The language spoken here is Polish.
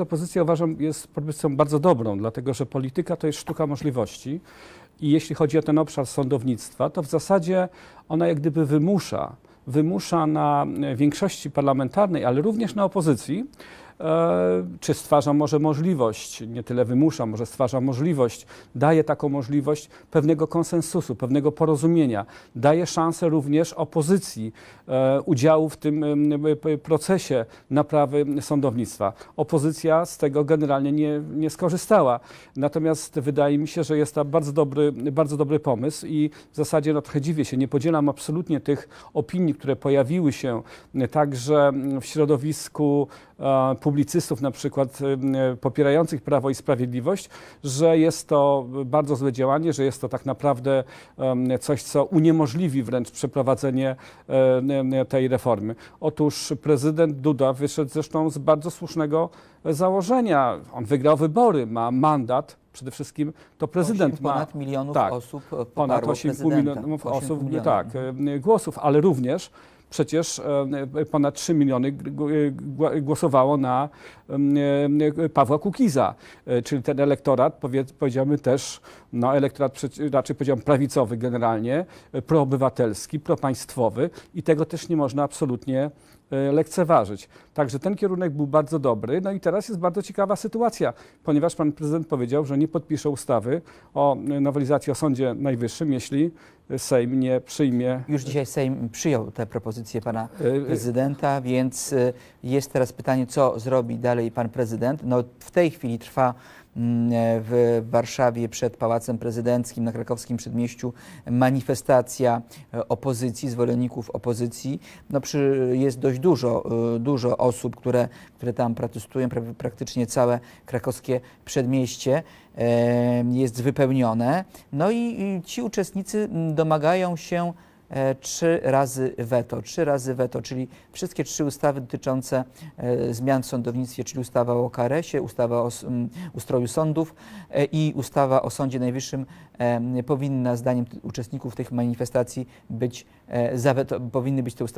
propozycja uważam jest propozycją bardzo dobrą, dlatego że polityka to jest sztuka możliwości i jeśli chodzi o ten obszar sądownictwa, to w zasadzie ona jak gdyby wymusza, wymusza na większości parlamentarnej, ale również na opozycji, czy stwarza może możliwość, nie tyle wymusza, może stwarza możliwość, daje taką możliwość pewnego konsensusu, pewnego porozumienia, daje szansę również opozycji e, udziału w tym procesie naprawy sądownictwa. Opozycja z tego generalnie nie, nie skorzystała. Natomiast wydaje mi się, że jest to bardzo dobry, bardzo dobry pomysł i w zasadzie no, trochę dziwię się, nie podzielam absolutnie tych opinii, które pojawiły się e, także w środowisku e, publicystów, na przykład e, popierających Prawo i Sprawiedliwość, że jest to bardzo złe działanie, że jest to tak naprawdę coś, co uniemożliwi wręcz przeprowadzenie tej reformy. Otóż prezydent Duda wyszedł zresztą z bardzo słusznego założenia. On wygrał wybory, ma mandat. Przede wszystkim to prezydent Osiem ma ponad milionów tak, osób ponad poparło 8,5 prezydenta. milionów 8,5 osób milionów. tak, głosów, ale również przecież e, ponad 3 miliony gła- głosowało na e, Pawła Kukiza, E, czyli ten elektorat, powie, powiedziałbym też, no elektorat raczej powiedziałbym prawicowy generalnie, e, proobywatelski, propaństwowy i tego też nie można absolutnie e, lekceważyć. Także ten kierunek był bardzo dobry. No i teraz jest bardzo ciekawa sytuacja, ponieważ pan prezydent powiedział, że nie podpisze ustawy o e, nowelizacji o Sądzie Najwyższym, jeśli Sejm nie przyjmie. Już dzisiaj Sejm przyjął tę propozycję pana e, prezydenta, więc jest teraz pytanie, co zrobi dalej pan prezydent. No, w tej chwili trwa w Warszawie przed Pałacem Prezydenckim na krakowskim przedmieściu manifestacja e, opozycji, zwolenników opozycji. No, przy, jest dość dużo, y, dużo osób, które, które tam protestują, pra- praktycznie całe krakowskie przedmieście e, jest wypełnione. No i, ci uczestnicy mm, domagają się e, trzy razy weto. Trzy razy weto, czyli wszystkie trzy ustawy dotyczące e, zmian w sądownictwie, czyli ustawa o KRS-ie, ustawa o ustroju sądów e, i ustawa o Sądzie Najwyższym e, powinna, zdaniem uczestników tych manifestacji, być e, zaweto, powinny być te ustawy